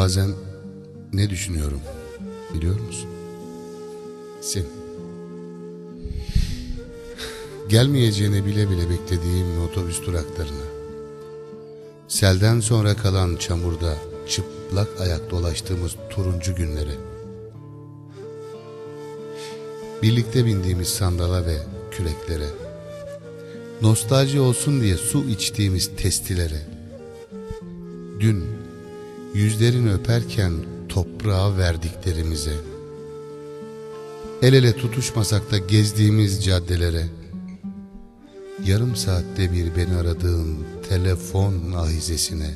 bazen ne düşünüyorum biliyor musun? Sen. Gelmeyeceğini bile bile beklediğim otobüs duraklarına. Selden sonra kalan çamurda çıplak ayak dolaştığımız turuncu günleri. Birlikte bindiğimiz sandala ve küreklere. Nostalji olsun diye su içtiğimiz testilere. Dün yüzlerini öperken toprağa verdiklerimize. El ele tutuşmasak da gezdiğimiz caddelere. Yarım saatte bir beni aradığın telefon ahizesine.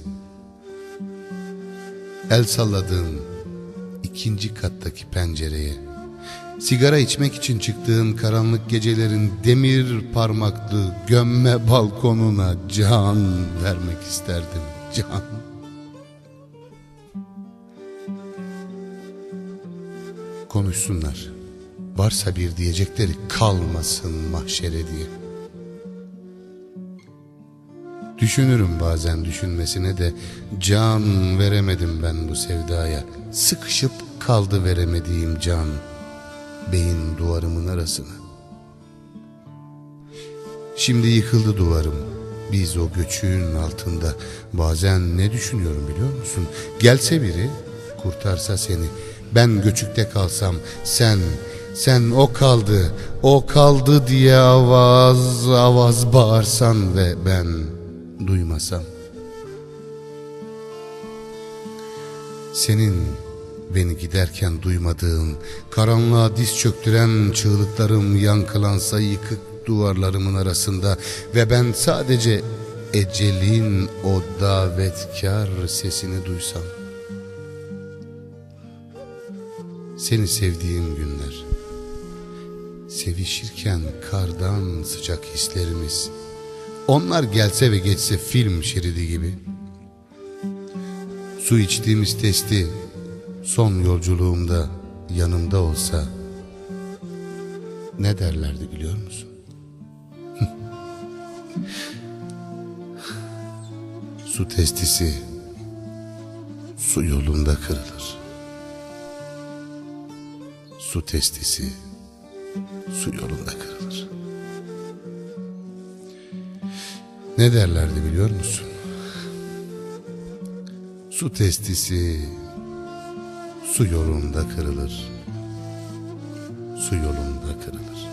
El salladığın ikinci kattaki pencereye. Sigara içmek için çıktığın karanlık gecelerin demir parmaklı gömme balkonuna can vermek isterdim. Can. Konuşsunlar. Varsa bir diyecekleri kalmasın mahşere diye. Düşünürüm bazen düşünmesine de can veremedim ben bu sevdaya. Sıkışıp kaldı veremediğim can beyin duvarımın arasına. Şimdi yıkıldı duvarım. Biz o göçüğün altında bazen ne düşünüyorum biliyor musun? Gelse biri kurtarsa seni. Ben göçükte kalsam sen sen o kaldı o kaldı diye avaz avaz bağırsan ve ben duymasam. Senin beni giderken duymadığın, karanlığa diz çöktüren çığlıklarım yankılansa yıkık duvarlarımın arasında ve ben sadece ecelin o davetkar sesini duysam. Seni sevdiğim günler, sevişirken kardan sıcak hislerimiz, onlar gelse ve geçse film şeridi gibi. Su içtiğimiz testi son yolculuğumda yanımda olsa ne derlerdi biliyor musun? su testisi su yolunda kırılır. Su testisi su yolunda kırılır. Ne derlerdi biliyor musun? Su testisi su yolunda kırılır. Su yolunda kırılır.